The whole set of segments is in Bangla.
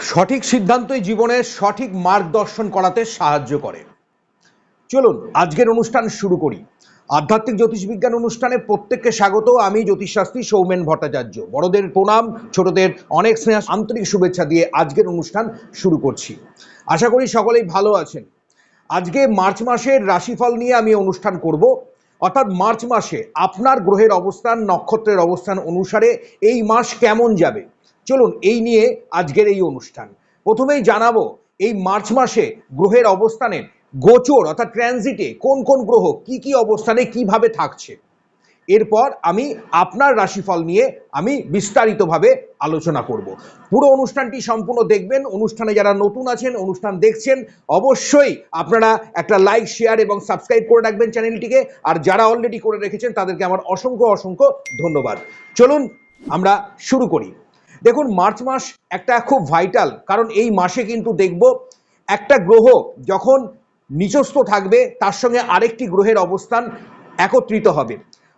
সঠিক সিদ্ধান্তই জীবনের সঠিক মার্গদর্শন করাতে সাহায্য করে। চলুন, আজকের অনুষ্ঠান শুরু করি। আধ্যাত্মিক জ্যোতিষবিজ্ঞান অনুষ্ঠানে প্রত্যেককে স্বাগত। আমি জ্যোতিষশাস্ত্রী সৌমেন ভট্টাচার্য। বড়দের প্রণাম, ছোটদের অনেক স্নেহ, আন্তরিক শুভেচ্ছা দিয়ে আজকের অনুষ্ঠান শুরু করছি। আশা করি সকলেই ভালো আছেন। আজকে মার্চ মাসের রাশিফল নিয়ে আমি অনুষ্ঠান করব। অর্থাৎ মার্চ মাসে আপনার গ্রহের অবস্থান, নক্ষত্রের অবস্থান অনুসারে এই মাস কেমন যাবে? চলুন এই নিয়ে আজকের এই অনুষ্ঠান। প্রথমেই জানাব, এই মার্চ মাসে গ্রহের অবস্থানের গোচর অর্থাৎ ট্রানজিটে কোন কোন গ্রহ কি কি অবস্থানে কীভাবে থাকছে? এরপর আমি আপনার রাশিফল নিয়ে আমি বিস্তারিতভাবে আলোচনা করব। পুরো অনুষ্ঠানটি সম্পূর্ণ দেখবেন। অনুষ্ঠানে যারা নতুন আছেন, অনুষ্ঠান দেখছেন, অবশ্যই আপনারা একটা লাইক শেয়ার এবং সাবস্ক্রাইব করে রাখবেন চ্যানেলটিকে। আর যারা অলরেডি করে রেখেছেন, তাদেরকে আমার অসংখ্য অসংখ্য ধন্যবাদ। চলুন আমরা শুরু করি। দেখুন, মার্চ মাস একটা খুব ভাইটাল কারণ এই মাসে কিন্তু দেখব একটা গ্রহ যখন নিচস্থ থাকবে, তার সঙ্গে আরেকটি গ্রহের অবস্থান একত্রিত হবে।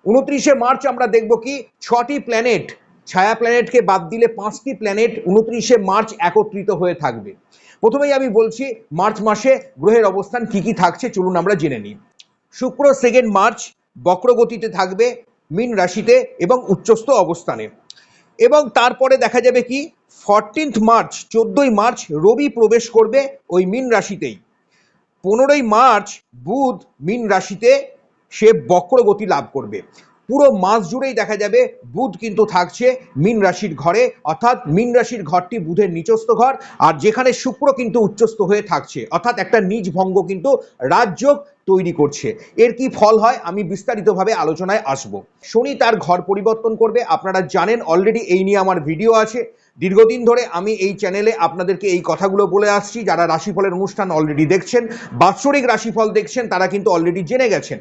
উনত্রিশে মার্চ আমরা দেখব কি, ছটি প্ল্যানেট ছায়া প্ল্যানেটকে বাদ দিলে পাঁচটি প্ল্যানেট উনত্রিশে মার্চ একত্রিত হয়ে থাকবে। প্রথমেই আমি বলছি, মার্চ মাসে গ্রহের অবস্থান কি কি থাকছে, চলুন আমরা জেনে নিই। শুক্র সেকেন্ড মার্চ, বক্রগতিতে থাকবে, মীন রাশিতে এবং উচ্চস্থ অবস্থানে। এবং তারপরে দেখা যাবে কি? ফরটিন্থ মার্চ চোদ্দই মার্চ রবি প্রবেশ করবে ওই মিন রাশিতেই। পনেরোই মার্চ বুধ মিন রাশিতে সে বক্রগতি লাভ করবে। পুরো মাস জুড়েই দেখা যাবে বুধ কিন্তু থাকছে মীন রাশির ঘরে, অর্থাৎ মীন রাশির ঘরটি বুধের নিচস্থ ঘর, আর যেখানে শুক্র কিন্তু উচ্চস্থ হয়ে থাকছে, অর্থাৎ একটা নিজ ভঙ্গ কিন্তু রাজযোগ তৈরি করছে। এর কি ফল হয়? আমি বিস্তারিতভাবে আলোচনায় আসব। শনি তার ঘর পরিবর্তন করবে, আপনারা জানেন অলরেডি এই নিয়ে আমার ভিডিও আছে। দীর্ঘদিন ধরে আমি এই চ্যানেলে আপনাদেরকে এই কথাগুলো বলে আসছি, যারা রাশিফলের অনুষ্ঠান অলরেডি দেখছেন, বাৎসরিক রাশিফল দেখছেন, তারা কিন্তু অলরেডি জেনে গেছেন।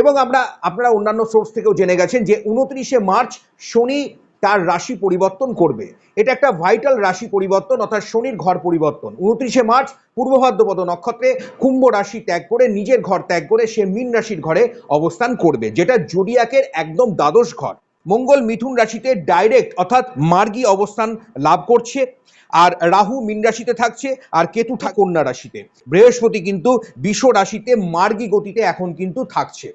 এবং আমরা, আপনারা অন্যান্য সোর্স থেকেও জেনে গেছেন যে উনত্রিশে মার্চ শনি তার রাশি পরিবর্তন করবে। এটা একটা ভাইটাল রাশি পরিবর্তন, অর্থাৎ শনির ঘর পরিবর্তন। উনত্রিশে মার্চ পূর্ব ভাদ্রপদ নক্ষত্রে কুম্ভ রাশি ত্যাগ করে, নিজের ঘর ত্যাগ করে সে মীন রাশির ঘরে অবস্থান করবে, যেটা জোডিয়াকের একদম দ্বাদশ ঘর। মঙ্গল মিথুন রাশিতে ডাইরেক্ট অর্থাৎ মার্গী অবস্থান লাভ করছে, আর রাহু মীন রাশিতে থাকছে, আর কেতু কন্যা রাশিতে। বৃহস্পতি কিন্তু বিষ রাশিতে মার্গী গতিতে এখন কিন্তু থাকছে।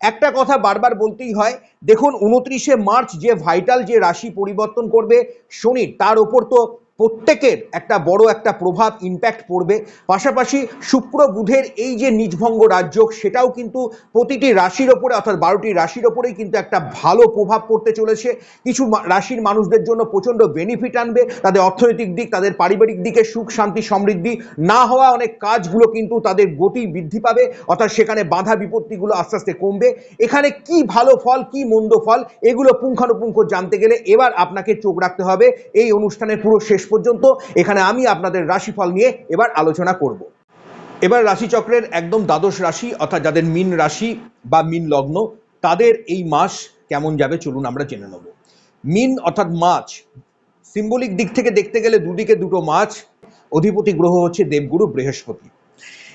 একটা কথা বারবার বলতেই হয়, দেখুন, উনত্রিশে মার্চ যে ভাইটাল যে রাশি পরিবর্তন করবে শনির তার ওপর তো প্রত্যেকের একটা বড় একটা প্রভাব ইম্প্যাক্ট পড়বে। পাশাপাশি শুক্র বুধের এই যে নিজভঙ্গ রাজ্য সেটাও কিন্তু প্রতিটি রাশির ওপরে, অর্থাৎ বারোটি রাশির ওপরেই কিন্তু একটা ভালো প্রভাব পড়তে চলেছে। কিছু রাশির মানুষদের জন্য প্রচণ্ড বেনিফিট আনবে। তাদের অর্থনৈতিক দিক, তাদের পারিবারিক দিকে সুখ, শান্তি, সমৃদ্ধি না হওয়া অনেক কাজগুলো কিন্তু তাদের গতি বৃদ্ধি পাবে। অর্থাৎ সেখানে বাধা বিপত্তিগুলো আস্তে আস্তে কমবে। এখানে কি ভালো ফল, কি মন্দ ফল, এগুলো পুঙ্খানুপুঙ্খ জানতে গেলে এবার আপনাকে চোখ রাখতে হবে। এই অনুষ্ঠানের পুরো শেষ পর্যন্ত এখানে আমি আপনাদের রাশিফল নিয়ে এবার আলোচনা করব। এবার রাশিচক্রের একদম দ্বাদশ রাশি, অর্থাৎ যাদের মিন রাশি বা মিন লগ্ন, তাদের এই মাস কেমন যাবে চলুন আমরা জেনে নেব। মিন অর্থাৎ মাছ সিম্বলিক দিক থেকে দেখতে গেলে দুদিকে দুটো মাছ, অধিপতি গ্রহ হচ্ছে দেবগুরু, বৃহস্পতি।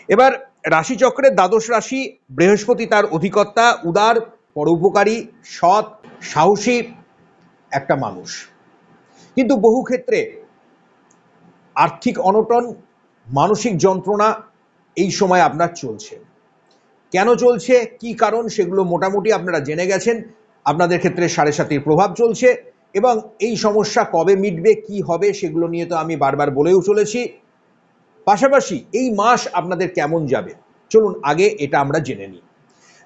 এবার রাশিচক্রের দ্বাদশ রাশি, বৃহস্পতি তার অধিকর্তা, উদার, পরোপকারী, সৎ, সাহসী একটা মানুষ। কিন্তু বহু ক্ষেত্রে আর্থিক অনটন, মানসিক যন্ত্রণা এই সময় আপনার চলছে। কেন চলছে? কি কারণ? সেগুলো মোটামুটি আপনারা জেনে গেছেন। আপনাদের ক্ষেত্রে সাড়ে সাতির প্রভাব চলছে এবং এই সমস্যা কবে মিটবে, কি হবে সেগুলো নিয়ে তো আমি বারবার বলেও চলেছি। পাশাপাশি এই মাস আপনাদের কেমন যাবে? চলুন আগে এটা আমরা জেনে নিই।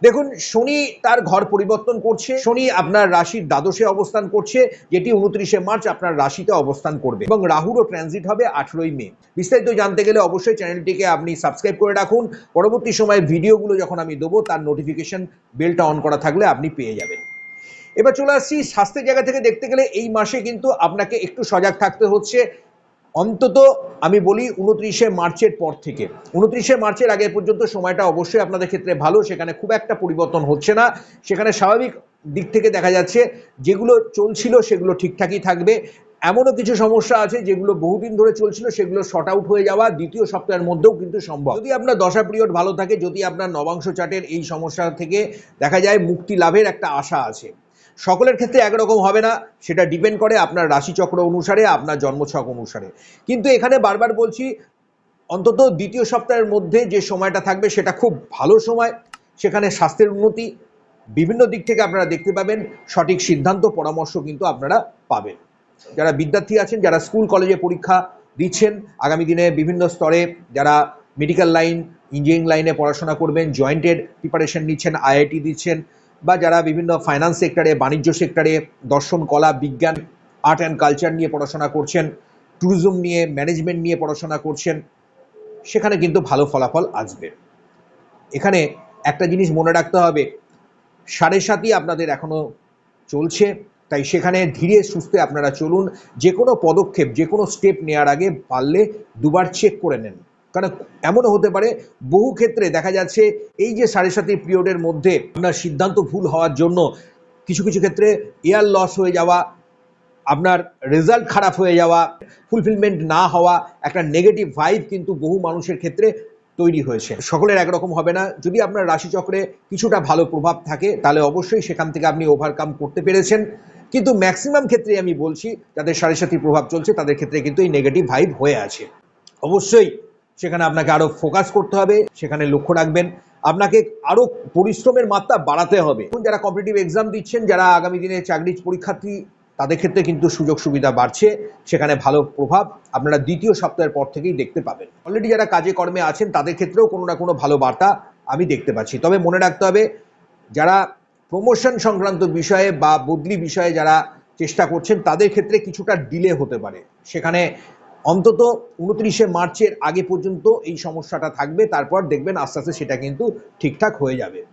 দেখুন, শনি তার ঘর পরিবর্তন করছে। শনি আপনার রাশির দ্বাদশে অবস্থান করছে, যেটি উনত্রিশে মার্চ আপনার রাশিতে অবস্থান করবে এবং রাহুরও ট্রানজিট হবে আঠেরোই মে। বিস্তারিত জানতে গেলে অবশ্যই চ্যানেলটিকে আপনি সাবস্ক্রাইব করে রাখুন। পরবর্তী সময়ে ভিডিওগুলো যখন আমি দেবো, তার নোটিফিকেশন বেলটা অন করা থাকলে আপনি পেয়ে যাবেন। এবার চলে আসছি স্বাস্থ্যের জায়গা থেকে দেখতে গেলে এই মাসে কিন্তু আপনাকে একটু সজাগ থাকতে হচ্ছে। অন্তত আমি বলি উনত্রিশে মার্চের পর থেকে। উনত্রিশে মার্চের আগে পর্যন্ত সময়টা অবশ্যই আপনাদের ক্ষেত্রে ভালো, সেখানে খুব একটা পরিবর্তন হচ্ছে না। সেখানে স্বাভাবিক দিক থেকে দেখা যাচ্ছে, যেগুলো চলছিল সেগুলো ঠিকঠাকই থাকবে। এমনও কিছু সমস্যা আছে যেগুলো বহুদিন ধরে চলছিল, সেগুলো শর্ট আউট হয়ে যাওয়া দ্বিতীয় সপ্তাহের মধ্যেও কিন্তু সম্ভব। যদি আপনার দশা পিরিয়ড ভালো থাকে, যদি আপনার নবাংশ চার্টের এই সমস্যা থেকে দেখা যায়, মুক্তি লাভের একটা আশা আছে। সকলের ক্ষেত্রে একরকম হবে না, সেটা ডিপেন্ড করে আপনার রাশিচক্র অনুসারে, আপনার জন্মছক অনুসারে। কিন্তু এখানে বারবার বলছি, অন্তত দ্বিতীয় সপ্তাহের মধ্যে যে সময়টা থাকবে, সেটা খুব ভালো সময়। সেখানে স্বাস্থ্যের উন্নতি, বিভিন্ন দিক থেকে আপনারা দেখতে পাবেন, সঠিক সিদ্ধান্ত, পরামর্শ কিন্তু আপনারা পাবেন। যারা বিদ্যার্থী আছেন, যারা স্কুল, কলেজে পরীক্ষা দিচ্ছেন, আগামী দিনে বিভিন্ন স্তরে যারা মেডিকেল লাইন ইঞ্জিনিয়ারিং লাইনে পড়াশোনা করবেন জয়েন্টের প্রিপারেশন নিচ্ছেন আইআইটি দিচ্ছেন বা যারা বিভিন্ন ফাইন্যান্স সেক্টরে বাণিজ্য সেক্টরে দর্শন, কলা, বিজ্ঞান আর্ট অ্যান্ড কালচার নিয়ে পড়াশোনা করছেন ট্যুরিজম নিয়ে ম্যানেজমেন্ট নিয়ে পড়াশোনা করছেন, সেখানে কিন্তু ভালো ফলাফল আসবে। এখানে একটা জিনিস মনে রাখতে হবে, সাড়ে সাতই আপনাদের এখনও চলছে, তাই সেখানে ধীরে সুস্থে আপনারা চলুন যে কোনো পদক্ষেপ যে কোনো স্টেপ নেওয়ার আগে পারলে দুবার চেক করে নেন। কারণ এমনও হতে পারে বহু ক্ষেত্রে দেখা যাচ্ছে এই যে সাড়ে সাতই পিরিয়ডের মধ্যে আপনার সিদ্ধান্ত ভুল হওয়ার জন্য কিছু কিছু ক্ষেত্রে এয়ার লস হয়ে যাওয়া, আপনার রেজাল্ট খারাপ হয়ে যাওয়া ফুলফিলমেন্ট না হওয়া একটা নেগেটিভ ভাইব কিন্তু বহু মানুষের ক্ষেত্রে তৈরি হয়েছে। সকলের একরকম হবে না। যদি আপনার রাশিচক্রে কিছুটা ভালো প্রভাব থাকে, তাহলে অবশ্যই সেখান থেকে আপনি ওভারকাম করতে পেরেছেন। কিন্তু ম্যাক্সিমাম ক্ষেত্রে আমি বলছি, যাদের সাড়ে সাথী প্রভাব চলছে, তাদের ক্ষেত্রে কিন্তু এই নেগেটিভ ভাইব হয়ে আছে। অবশ্যই সেখানে আপনাকে আরও ফোকাস করতে হবে, সেখানে লক্ষ্য রাখবেন। আপনাকে আরও পরিশ্রমের মাত্রা বাড়াতে হবে। যারা কম্পিটিটিভ এক্সাম দিচ্ছেন, যারা আগামী দিনে চাকরির পরীক্ষার্থী, তাদের ক্ষেত্রে কিন্তু সুযোগ সুবিধা বাড়ছে। সেখানে ভালো প্রভাব আপনারা দ্বিতীয় সপ্তাহের পর থেকেই দেখতে পাবেন। অলরেডি যারা কাজে কর্মে আছেন, তাদের ক্ষেত্রেও কোনো না কোনো ভালো বার্তা আমি দেখতে পাচ্ছি। তবে মনে রাখতে হবে, যারা প্রমোশন সংক্রান্ত বিষয়ে বা বদলি বিষয়ে যারা চেষ্টা করছেন, তাদের ক্ষেত্রে কিছুটা ডিলে হতে পারে। সেখানে অন্তত উনত্রিশে মার্চের আগে পর্যন্ত এই সমস্যাটা থাকবে, তারপর দেখবেন আস্তে আস্তে সেটা কিন্তু ঠিকঠাক হয়ে যাবে।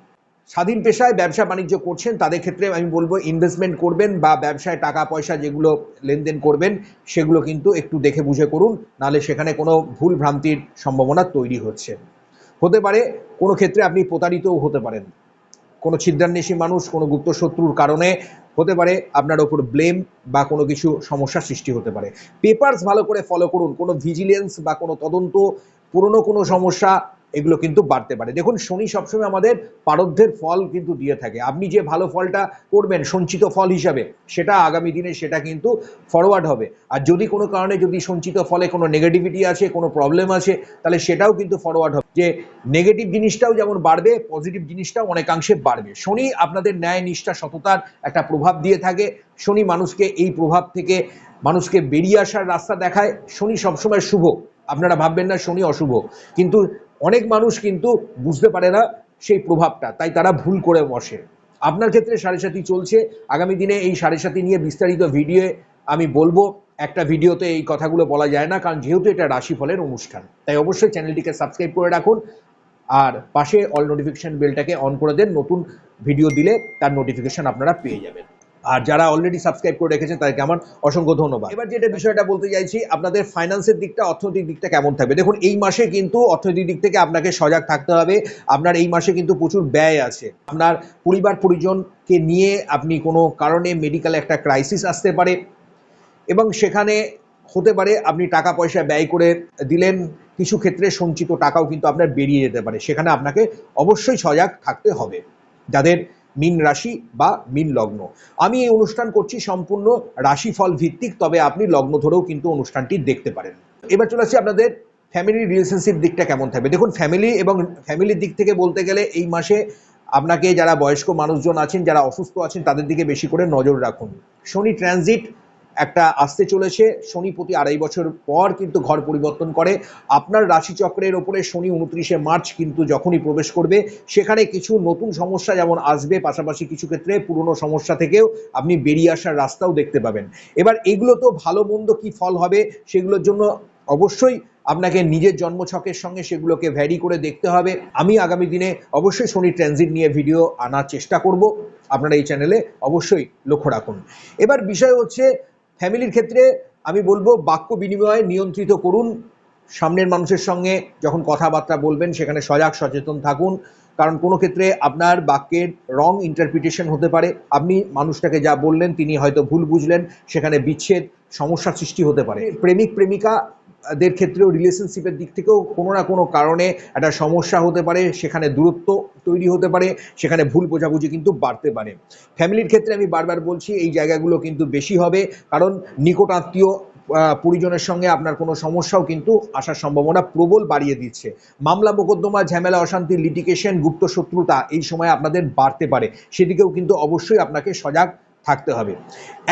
স্বাধীন পেশায় ব্যবসা বাণিজ্য করছেন, তাদের ক্ষেত্রে আমি বলব ইনভেস্টমেন্ট করবেন বা ব্যবসায় টাকা, পয়সা যেগুলো লেনদেন করবেন, সেগুলো কিন্তু একটু দেখে বুঝে করুন, নাহলে সেখানে কোনো ভুল ভ্রান্তির সম্ভাবনা তৈরি হচ্ছে। হতে পারে, কোনো ক্ষেত্রে আপনি প্রতারিতও হতে পারেন। কোনো ছিদ্রান্বেষী মানুষ, কোনো গুপ্ত শত্রুর কারণে হতে পারে আপনার ওপর ব্লেম বা কোনো কিছু সমস্যার সৃষ্টি হতে পারে। পেপারস ভালো করে ফলো করুন। কোনো ভিজিলেন্স বা কোনো তদন্ত, পুরনো কোনো সমস্যা এগুলো কিন্তু বাড়তে পারে। দেখুন, শনি সবসময় আমাদের পারদ্ধের ফল কিন্তু দিয়ে থাকে। আপনি যে ভালো ফলটা করবেন, সঞ্চিত ফল হিসাবে, সেটা আগামী দিনে সেটা কিন্তু ফরওয়ার্ড হবে। আর যদি কোনো কারণে যদি সঞ্চিত ফলে কোনো নেগেটিভিটি আছে, কোনো প্রবলেম আছে, তাহলে সেটাও কিন্তু ফরওয়ার্ড হবে। যে নেগেটিভ জিনিসটাও যেমন বাড়বে পজিটিভ জিনিসটাও অনেকাংশে বাড়বে। শনি আপনাদের ন্যায়, নিষ্ঠা, সততার একটা প্রভাব দিয়ে থাকে। শনি মানুষকে এই প্রভাব থেকে, মানুষকে বেরিয়ে আসার রাস্তা দেখায়। শনি সবসময় শুভ। আপনারা ভাববেন না, শনি অশুভ। কিন্তু অনেক মানুষ কিন্তু বুঝতে পারে না সেই প্রভাবটা, তাই তারা ভুল করে বসে। আপনার ক্ষেত্রে সাড়ে সাথী চলছে। আগামী দিনে এই সাড়ে সাথী নিয়ে বিস্তারিত ভিডিও আমি বলব। একটা ভিডিওতে এই কথাগুলো বলা যায় না, কারণ যেহেতু এটা রাশিফলের অনুষ্ঠান। তাই অবশ্যই চ্যানেলটিকে সাবস্ক্রাইব করে রাখুন আর পাশে অল নোটিফিকেশন বেলটাকে অন করে দেন। নতুন ভিডিও দিলে তার নোটিফিকেশন আপনারা পেয়ে যাবেন। আর যারা অলরেডি সাবস্ক্রাইব করে রেখেছেন তাদেরকে আমার অসংখ্য ধন্যবাদ। এবার যেটা বিষয়টা বলতে চাইছি, আপনাদের ফাইন্যান্সের দিকটা, অর্থনৈতিক দিকটা কেমন থাকবে? দেখুন, এই মাসে কিন্তু অর্থনৈতিক দিক থেকে আপনাকে সজাগ থাকতে হবে। আপনার এই মাসে কিন্তু প্রচুর ব্যয় আছে। আপনার পরিবার, পরিজনকে নিয়ে আপনি কোনো কারণে মেডিকেল একটা ক্রাইসিস আসতে পারে এবং সেখানে হতে পারে আপনি টাকা পয়সা ব্যয় করে দিলেন, কিছু ক্ষেত্রে সঞ্চিত টাকাও কিন্তু আপনার বেরিয়ে যেতে পারে। সেখানে আপনাকে অবশ্যই সজাগ থাকতে হবে। যাদের মিন রাশি বা মিন লগ্ন। আমি এই অনুষ্ঠান করছি সম্পূর্ণ রাশিফল ভিত্তিক, তবে আপনি লগ্ন ধরেও কিন্তু অনুষ্ঠানটি দেখতে পারেন। এবার চলে আসছি আপনাদের ফ্যামিলি রিলেশনশিপ দিকটা কেমন থাকবে। দেখুন ফ্যামিলি এবং ফ্যামিলির দিক থেকে বলতে গেলে এই মাসে আপনাকে যারা বয়স্ক মানুষজন আছেন, যারা অসুস্থ আছেন, তাদের দিকে বেশি করে নজর রাখুন। শনি ট্রানজিট একটা আসতে চলেছে। শনি প্রতি আড়াই বছর পর কিন্তু ঘর পরিবর্তন করে। আপনার রাশিচক্রের ওপরে শনি উনত্রিশে মার্চ কিন্তু যখনই প্রবেশ করবে, সেখানে কিছু নতুন সমস্যা যেমন আসবে, পাশাপাশি কিছু ক্ষেত্রে পুরনো সমস্যা থেকেও আপনি বেরিয়ে আসার রাস্তাও দেখতে পাবেন। এবার এগুলো তো ভালো মন্দ কি ফল হবে, সেগুলোর জন্য অবশ্যই আপনাকে নিজের জন্মছকের সঙ্গে সেগুলোকে ভ্যারি করে দেখতে হবে। আমি আগামী দিনে অবশ্যই শনি ট্রানজিট নিয়ে ভিডিও আনার চেষ্টা করব। আপনারা এই চ্যানেলে অবশ্যই লক্ষ্য রাখুন। এবার বিষয় হচ্ছে ফ্যামিলির ক্ষেত্রে আমি বলব বাক্য বিনিময় নিয়ন্ত্রিত করুন। সামনের মানুষের সঙ্গে যখন কথাবার্তা বলবেন, সেখানে সজাগ, সচেতন থাকুন। কারণ কোনো ক্ষেত্রে আপনার বাক্যের রং ইন্টারপ্রিটেশন হতে পারে। আপনি মানুষটাকে যা বললেন, তিনি হয়তো ভুল বুঝলেন, সেখানে বিচ্ছেদ, সমস্যার সৃষ্টি হতে পারে। প্রেমিক, প্রেমিকা দের ক্ষেত্রেও রিলেশনশিপের দিক থেকেও কোনো না কোনো কারণে একটা সমস্যা হতে পারে, সেখানে দূরত্ব তৈরি হতে পারে, সেখানে ভুল বোঝাবুঝি কিন্তু বাড়তে পারে। ফ্যামিলির ক্ষেত্রে আমি বারবার বলছি, এই জায়গাগুলো কিন্তু বেশি হবে, কারণ নিকট আত্মীয় পরিজনের সঙ্গে আপনার কোনো সমস্যাও কিন্তু আসার সম্ভাবনা প্রবল বাড়িয়ে দিচ্ছে। মামলা, মোকদ্দমা, ঝামেলা, অশান্তি লিটিকেশন গুপ্ত শত্রুতা এই সময় আপনাদের বাড়তে পারে। সেদিকেও কিন্তু অবশ্যই আপনাকে সজাগ থাকতে হবে।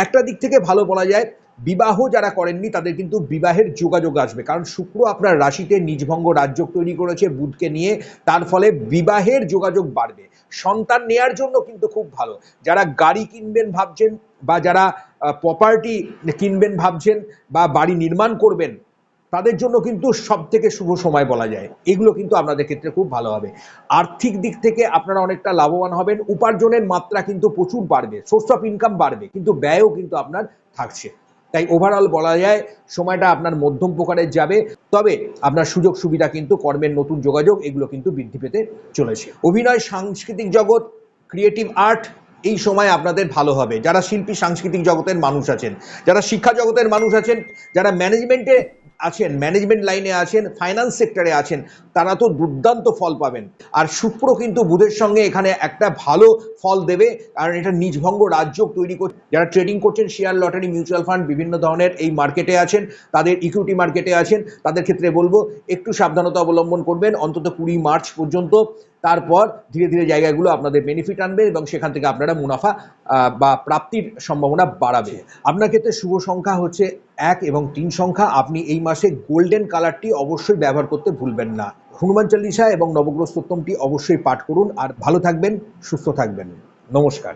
একটা দিক থেকে ভালো বলা যায় বিবাহ যারা করেননি, তাদের কিন্তু বিবাহের যোগাযোগ আসবে। কারণ শুক্র আপনার রাশিতে নিজভঙ্গ রাজ্য তৈরি করেছে বুধকে নিয়ে। তার ফলে বিবাহের যোগাযোগ বাড়বে। সন্তান নেয়ার জন্য কিন্তু খুব ভালো। যারা গাড়ি কিনবেন ভাবছেন বা যারা প্রপার্টি কিনবেন ভাবছেন বা বাড়ি নির্মাণ করবেন, তাদের জন্য কিন্তু সব থেকে শুভ সময় বলা যায়। এগুলো কিন্তু আপনাদের ক্ষেত্রে খুব ভালো হবে। আর্থিক দিক থেকে আপনারা অনেকটা লাভবান হবেন। উপার্জনের মাত্রা কিন্তু প্রচুর বাড়বে। সোর্স অফ ইনকাম বাড়বে। কিন্তু ব্যয়ও কিন্তু আপনার থাকছে। তাই ওভারঅল বলা যায় সময়টা আপনার মধ্যম প্রকারের যাবে। তবে আপনার সুযোগ সুবিধা কিন্তু কর্মের নতুন যোগাযোগ, এগুলো কিন্তু বৃদ্ধি পেতে চলেছে। অভিনয়, সাংস্কৃতিক জগৎ ক্রিয়েটিভ আর্ট এই সময় আপনাদের ভালো হবে। যারা শিল্পী, সাংস্কৃতিক জগতের মানুষ আছেন, যারা শিক্ষা জগতের মানুষ আছেন, যারা ম্যানেজমেন্টে আছেন ম্যানেজমেন্ট লাইনে আছেন ফাইন্যান্স সেক্টরে আছেন, তারা তো দুর্দান্ত ফল পাবেন। আর শুক্র কিন্তু বুধের সঙ্গে এখানে একটা ভালো ফল দেবে, কারণ এটা নিজভঙ্গ রাজ্য তৈরি করছে যারা ট্রেডিং করছেন শেয়ার লটারি মিউচুয়াল ফান্ড বিভিন্ন ধরনের এই মার্কেটে আছেন, তাদের ইকুইটি মার্কেটে আছেন, তাদের ক্ষেত্রে বলব, একটু সাবধানতা অবলম্বন করবেন, অন্তত কুড়ি মার্চ পর্যন্ত। তারপর ধীরে ধীরে জায়গাগুলো আপনাদের বেনিফিট আনবে এবং সেখান থেকে আপনারা মুনাফা বা প্রাপ্তির সম্ভাবনা বাড়াবে। আপনার ক্ষেত্রে শুভ সংখ্যা হচ্ছে এক এবং তিন সংখ্যা। আপনি এই মাসে গোল্ডেন কালারটি অবশ্যই ব্যবহার করতে ভুলবেন না। হনুমান চল্লিশা এবং নবগ্রহ স্তোত্তমটি অবশ্যই পাঠ করুন। আর ভালো থাকবেন, সুস্থ থাকবেন। নমস্কার।